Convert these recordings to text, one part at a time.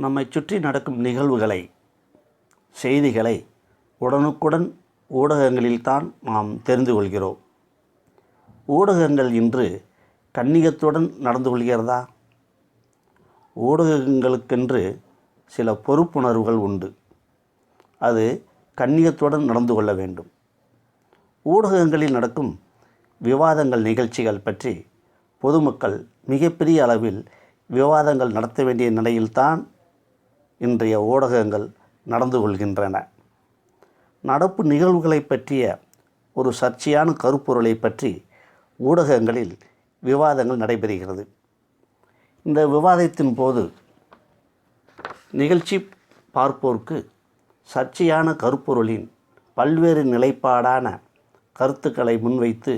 நம்மை சுற்றி நடக்கும் நிகழ்வுகளை செய்திகளை உடனுக்குடன் ஊடகங்களில்தான் நாம் தெரிந்து கொள்கிறோம். ஊடகங்கள் இன்று கண்ணியத்துடன் நடந்து கொள்கிறதா? ஊடகங்களுக்கென்று சில பொறுப்புணர்வுகள் உண்டு. அது கண்ணியத்துடன் நடந்து கொள்ள வேண்டும். ஊடகங்களில் நடக்கும் விவாதங்கள் நிகழ்ச்சிகள் பற்றி பொதுமக்கள் மிகப்பெரிய அளவில் விவாதங்கள் நடத்த வேண்டிய நிலையில்தான் இன்றைய ஊடகங்கள் நடந்து கொள்கின்றன. நடப்பு நிகழ்வுகளை பற்றிய ஒரு சர்ச்சையான கருப்பொருளை பற்றி ஊடகங்களில் விவாதங்கள் நடைபெறுகிறது. இந்த விவாதத்தின் போது நிகழ்ச்சி பார்ப்போருக்கு சர்ச்சையான கருப்பொருளின் பல்வேறு நிலைப்பாடான கருத்துக்களை முன்வைத்து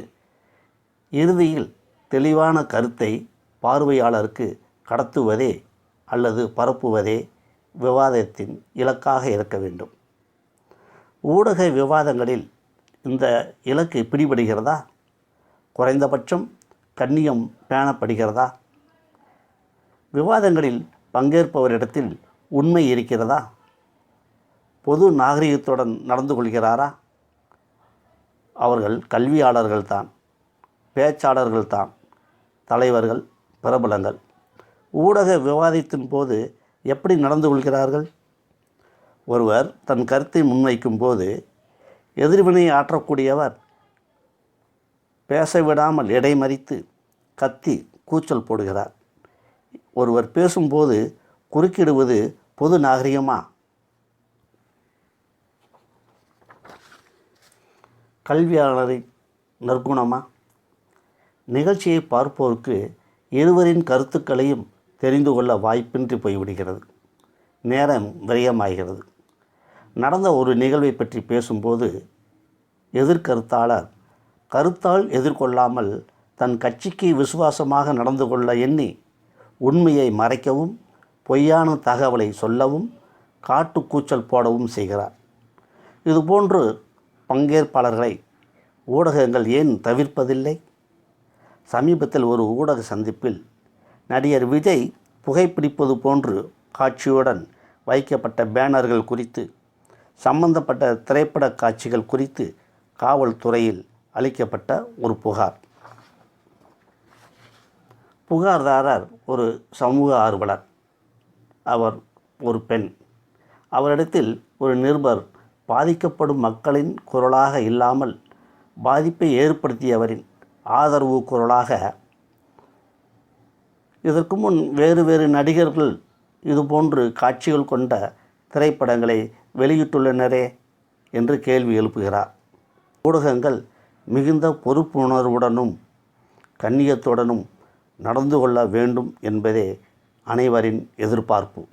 இறுதியில் தெளிவான கருத்தை பார்வையாளருக்கு கடத்துவதே அல்லது பரப்புவதே விவாதத்தின் இலக்காக இருக்க வேண்டும். ஊடக விவாதங்களில் இந்த இலக்கு பிடிபடுகிறதா? குறைந்தபட்சம் கண்ணியம் பேணப்படுகிறதா? விவாதங்களில் பங்கேற்பவரிடத்தில் உண்மை இருக்கிறதா? பொது நாகரிகத்துடன் நடந்து கொள்கிறாரா? அவர்கள் கல்வியாளர்கள்தான் பேச்சாளர்கள்தான் தலைவர்கள் பிரபலங்கள். ஊடக விவாதத்தின் போது எப்படி நடந்து கொள்கிறார்கள்? ஒருவர் தன் கருத்தை முன்வைக்கும் போது எதிர்வினை ஆற்றக்கூடியவர் பேச விடாமல் இடைமறித்து கத்தி கூச்சல் போடுகிறார். ஒருவர் பேசும்போது குறுக்கிடுவது பொது நாகரிகமா? கல்வியாளரின் நற்குணமா? நிகழ்ச்சியை பார்ப்போருக்கு இருவரின் கருத்துக்களையும் தெரிந்து கொள்ள வாய்ப்பின்றி போய்விடுகிறது. நேரம் விரயமாகிறது. நடந்த ஒரு நிகழ்வை பற்றி பேசும்போது எதிர்கருத்தாளர் கருத்தால் எதிர்கொள்ளாமல் தன் கட்சிக்கு விசுவாசமாக நடந்து கொள்ள எண்ணி உண்மையை மறைக்கவும் பொய்யான தகவலை சொல்லவும் காட்டுக்கூச்சல் போடவும் செய்கிறார். இதுபோன்று பங்கேற்பாளர்களை ஊடகங்கள் ஏன் தவிர்ப்பதில்லை? சமீபத்தில் ஒரு ஊடக சந்திப்பில் நடிகர் விஜய் புகைப்பிடிப்பது போன்று காட்சியுடன் வைக்கப்பட்ட பேனர்கள் குறித்து சம்பந்தப்பட்ட திரைப்பட காட்சிகள் குறித்து காவல்துறையில் அளிக்கப்பட்ட ஒரு புகார். புகார்தாரர் ஒரு சமூக ஆர்வலர். அவர் ஒரு பெண். அவரிடத்தில் ஒரு நிருபர் பாதிக்கப்படும் மக்களின் குரலாக இல்லாமல் பாதிப்பை ஏற்படுத்தியவரின் ஆதரவு குரலாக இதற்கு முன் வேறு வேறு நடிகர்கள் இதுபோன்று காட்சிகள் கொண்ட திரைப்படங்களை வெளியிட்டுள்ளனரே என்று கேள்வி எழுப்புகிறார். ஊடகங்கள் மிகுந்த பொறுப்புணர்வுடனும் கண்ணியத்துடனும் நடந்து கொள்ள வேண்டும் என்பதே அனைவரின் எதிர்பார்ப்பு.